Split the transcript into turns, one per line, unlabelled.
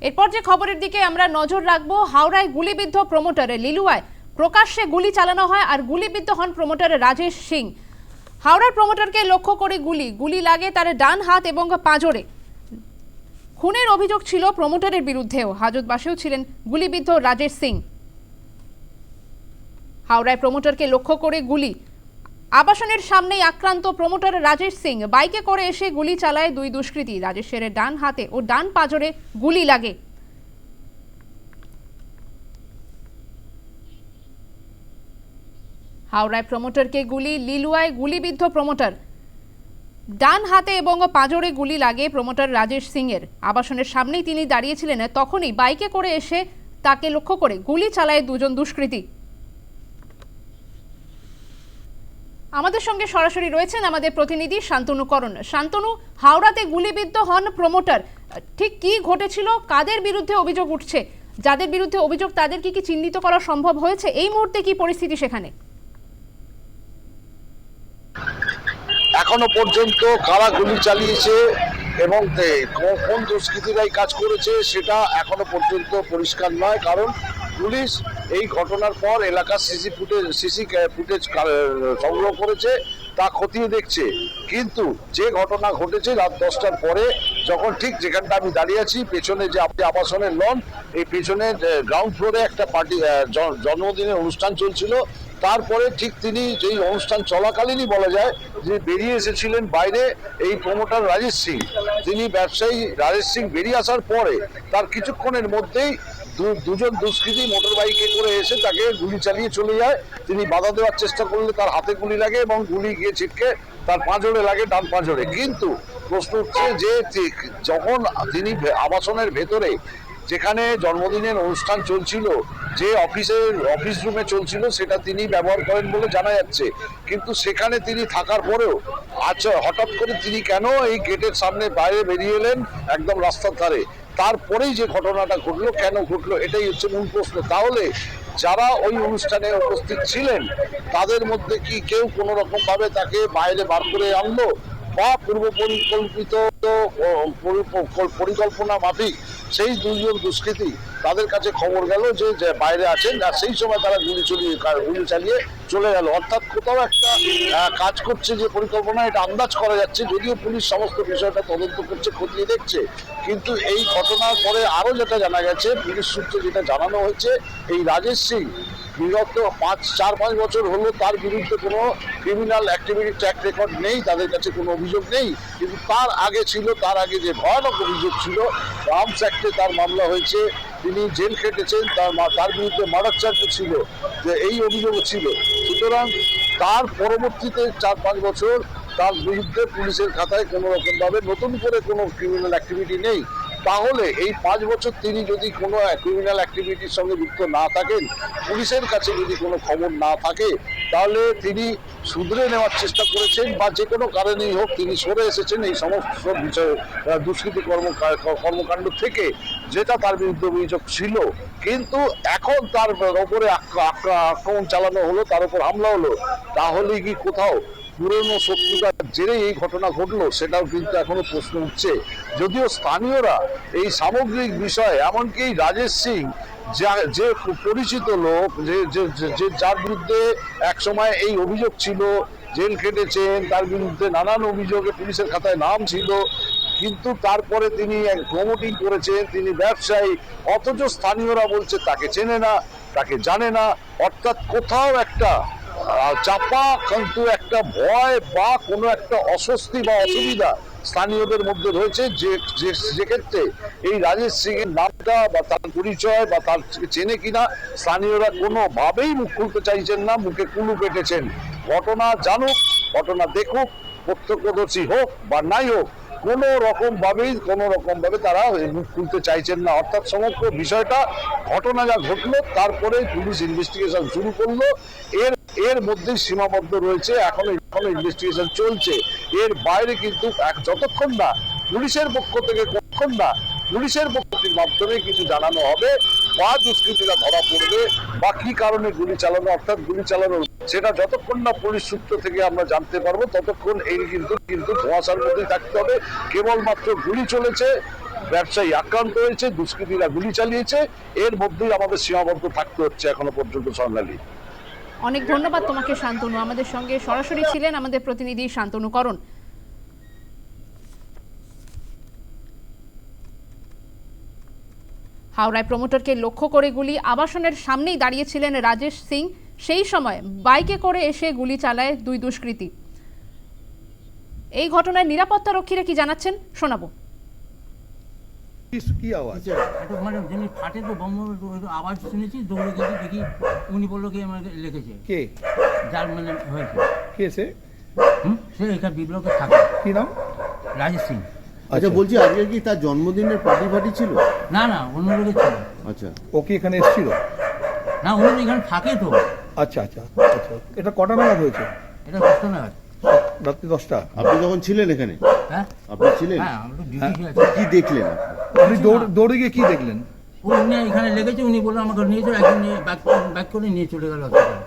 এরপর যে খবরের দিকে আমরা নজর রাখব, হাওড়ায় গুলিবিদ্ধ প্রমোটারে লিলুয়ায়। প্রকাশ্যে গুলি চালানো হয় আর গুলিবিদ্ধ হন প্রমোটার রাজেশ সিং। হাওড়ার প্রমোটারকে লক্ষ্য করে গুলি। গুলি লাগে তার ডান হাত এবং পাঁজরে। খুনের অভিযোগ ছিল প্রমোটারের বিরুদ্ধেও। হাজতবাসেও ছিলেন গুলিবিদ্ধ রাজেশ সিং। হাওড়ায় প্রমোটারকে লক্ষ্য করে গুলি। আবাসনের সামনেই আক্রান্ত প্রমোটার রাজেশ সিং। বাইকে করে এসে গুলি চালায় দুই দুষ্কৃতী। রাজেশের ডান হাতে ও ডান পাজরে গুলি লাগে। হাওড়ায় প্রমোটারকে গুলি, লিলুয়ায় গুলিবিদ্ধ প্রমোটার। ডান হাতে এবং পাঁজরে গুলি লাগে প্রমোটার রাজেশ সিং এর আবাসনের সামনেই তিনি দাঁড়িয়েছিলেন। তখনই বাইকে করে এসে তাকে লক্ষ্য করে গুলি চালায় দুজন দুষ্কৃতী। আমাদের সঙ্গে সরাসরি রয়েছেন আমাদের প্রতিনিধি শান্তনু করণ। শান্তনু, হাওড়াতে গুলিবিদ্ধ হন প্রমোটার। ঠিক কি ঘটেছিল? কাদের বিরুদ্ধে অভিযোগ উঠছে? যাদের বিরুদ্ধে অভিযোগ, তাদের কি কি চিহ্নিত করা সম্ভব হয়েছে? এই মুহূর্তে কি পরিস্থিতি সেখানে?
এখনও পর্যন্ত কারা গুলি চালিয়েছে এবং কোন দুষ্কৃতীরাই কাজ করেছে, সেটা এখনও পর্যন্ত পরিষ্কার নয়। কারণ পুলিশ এই ঘটনার পর এলাকার সিসি ফুটেজ সিসি ফুটেজ সংগ্রহ করেছে, তা খতিয়ে দেখছে। কিন্তু যে ঘটনা ঘটেছে রাত দশটার পরে, যখন ঠিক যেখানটা আমি দাঁড়িয়ে আছি, পেছনে যে আপনি আবাসনের লন, এই পেছনে গ্রাউন্ড ফ্লোরে একটা পার্টি জন্মদিনের অনুষ্ঠান চলছিল। তারপরে ঠিক তিনি যেই অনুষ্ঠান চলাকালীনই বলা যায় যে বেরিয়ে এসেছিলেন বাইরে, এই প্রমোটার রাজেশ সিং। তিনি ব্যবসায়ী রাজেশ সিং বেরিয়ে আসার পরে, তার কিছুক্ষণের মধ্যেই দুজন দুষ্কৃতী মোটর বাইকে করে এসে তাকে গুলি চালিয়ে চলে যায়। তিনি বাধা দেওয়ার চেষ্টা করলে তার হাতে গুলি লাগে এবং গুলি গিয়ে ছিটকে তার পাঁজরে লাগে ডান পাঁজরে। কিন্তু প্রশ্ন হচ্ছে যে যখন তিনি আবাসনের ভেতরে যেখানে জন্মদিনের অনুষ্ঠান চলছিল, যে অফিসের, অফিস রুমে চলছিল, সেটা তিনি ব্যবহার করেন বলে জানা যাচ্ছে। কিন্তু সেখানে তিনি থাকার পরেও আচ্ছা হঠাৎ করে তিনি কেন এই গেটের সামনে বাইরে বেরিয়ে এলেন একদম রাস্তার ধারে? তারপরেই যে ঘটনাটা ঘটলো, কেন ঘটলো, এটাই হচ্ছে মূল প্রশ্ন। তাহলে যারা ওই অনুষ্ঠানে উপস্থিত ছিলেন, তাদের মধ্যে কি কেউ কোনো রকম ভাবে তাকে বাইরে বার করে আনলো? বা পূর্ব পরিকল্পিত পরিকল্পনা মাফিক সেই দুইজন দুষ্কৃতী তাদের কাছে খবর গেল যে বাইরে আছেন আর সেই সময় তারা গুলি চলিয়ে গুলি চালিয়ে চলে গেল। অর্থাৎ কোথাও একটা কাজ করছে যে পরিকল্পনা, এটা আন্দাজ করা যাচ্ছে। যদিও পুলিশ সমস্ত বিষয়টা তদন্ত করছে, খতিয়ে দেখছে, কিন্তু এই ঘটনার পরে আরও যেটা জানা গেছে, পুলিশ সূত্রে যেটা জানানো হয়েছে, এই রাজেশ সিং বিগত পাঁচ, চার, পাঁচ বছর হলো তার বিরুদ্ধে কোনো ক্রিমিনাল অ্যাক্টিভিটি ট্র্যাক রেকর্ড নেই, তাদের কাছে কোনো অভিযোগ নেই। কিন্তু তার আগে ছিল, তার আগে যে ভয়ানক অভিযোগ ছিল আর্মস অ্যাক্টে তার মামলা হয়েছে। তিনি জেল খেটেছেন, তার তার বিরুদ্ধে মার্ডার চার্জ ছিল, যে এই অভিযোগও ছিল। সুতরাং তার পরবর্তীতে চার, পাঁচ বছর তার বিরুদ্ধে পুলিশের খাতায় কোনো রকমভাবে নতুন করে কোনো ক্রিমিনাল অ্যাক্টিভিটি নেই। তাহলে এই পাঁচ বছর তিনি যদি কোনো ক্রিমিনাল অ্যাক্টিভিটির সঙ্গে যুক্ত না থাকেন, পুলিশের কাছে যদি কোনো খবর না থাকে, তাহলে তিনি শুধরে নেওয়ার চেষ্টা করেছেন বা যে কোনো কারণেই হোক তিনি সরে এসেছেন এই সমস্ত বিষয়ে দুষ্কৃতি কর্ম, কর্মকাণ্ড থেকে, যেটা তার বিরুদ্ধে অভিযোগ ছিল। কিন্তু এখন তার ওপরে আক্র- আক্র- আক্রমণ চালানো হলো, তার উপর হামলা হলো, তাহলে কি কোথাও পুরনো শত্রুতার জেরে এই ঘটনা ঘটলো, সেটাও কিন্তু এখনও প্রশ্ন উঠছে। যদিও স্থানীয়রা এই সামগ্রিক বিষয়ে, এমনকি রাজেশ সিং, যা- পরিচিত লোক, যে যার বিরুদ্ধে একসময় এই অভিযোগ ছিল, জেল খেটেছেন, তার বিরুদ্ধে নানান অভিযোগে পুলিশের খাতায় নাম ছিল, কিন্তু তারপরে তিনি এক প্রমোটিং করেছেন, তিনি ব্যবসায়ী, অথচ স্থানীয়রা বলছে তাকে চেনে না, তাকে জানে না, অর্থাৎ কোথাও একটা চাপা কিন্তু একটা ভয় বা কোনো একটা অস্বস্তি বা অসুবিধা স্থানীয়দের মধ্যে রয়েছে যে যে- যেক্ষেত্রে এই রাজেশ সিং এর নামটা বা তার পরিচয় বা তার চেনে কিনা স্থানীয়রা কোনোভাবেই মুখ খুলতে চাইছেন না মুখে কুলু পেটেছেন। ঘটনা জানুক ঘটনা দেখুক প্রত্যক্ষদর্শী হোক বা নাই হোক কোনো রকম ভাবেই কোনো রকম ভাবে তারা মুখ খুলতে চাইছেন না। অর্থাৎ সমগ্র বিষয়টা ঘটনা যা ঘটলো তারপরে পুলিশ ইনভেস্টিগেশন শুরু করল। এর এর মধ্যেই সীমাবদ্ধ রয়েছে। এখনও এখনও ইনভেস্টিগেশন চলছে। এর বাইরে কিন্তু এক- যতক্ষণ না পুলিশের পক্ষ থেকে কতক্ষণ না পুলিশের পক্ষের মাধ্যমে কিছু জানানো হবে, বা দুষ্কৃতীরা ধরা পড়বে, বা কি কারণে গুলি চালানো, অর্থাৎ গুলি চালানো সেটা যতক্ষণ না পুলিশ সূত্র থেকে আমরা জানতে পারব, ততক্ষণ এই কিন্তু কিন্তু ধোঁয়াশার মধ্যেই থাকতে হবে। কেবলমাত্র গুলি চলেছে, ব্যবসায়ী আক্রান্ত হয়েছে, দুষ্কৃতীরা গুলি চালিয়েছে, এর মধ্যেই আমাদের সীমাবদ্ধ থাকতে হচ্ছে এখনও পর্যন্ত স্বর্ণালী।
অনেক ধন্যবাদ তোমাকে, শান্তনু। আমাদের সঙ্গে সরাসরি ছিলেন আমাদের প্রতিনিধি শান্তনু করণ হাওড়ায় প্রমোটরকে লক্ষ্য করে গুলি আবাসনের সামনেই দাঁড়িয়েছিলেন রাজেশ সিং। সেই সময় বাইকে করে এসে গুলি চালায় দুই দুষ্কৃতী। এই ঘটনায় নিরাপত্তা রক্ষীরা কি জানাচ্ছেন? শোনাবো।
কি- কি আওয়াজ?
মানে যিনি ফাটে তো বম্ব আওয়াজ শুনেছি দৌড়ে গেছি দেখি উনি বলল কি আমার লিখেছে।
কে?
যার মানে হয়েছে।
কে সে?
হুম? সে এখানে বিপ্লবে থাকে
কি নাম?
রাজেশ সিং।
আচ্ছা বলছি আজকে কি তার জন্মদিনের পার্টি ফার্টি ছিল?
না না অন্য লোকের ছিল।
আচ্ছা।
ও কি এখানে এসেছিল?
না উনি এখানে থাকে তো।
আচ্ছা আচ্ছা আচ্ছা। এটা কটা নাগাদ হয়েছে?
এটা কষ্ট না
রাত্রি দশটা?
আপনি যখন ছিলেন এখানে?
হ্যাঁ।
আপনি ছিলেন?
হ্যাঁ তো
কি দেখলেন
আপনি দৌড় গিয়ে কি দেখলেন?
উনি এখানে লেগেছে, উনি বলল আমাকে নিয়ে চলে নিয়ে ব্যাক করে নিয়ে চলে গেল হসপিটালে।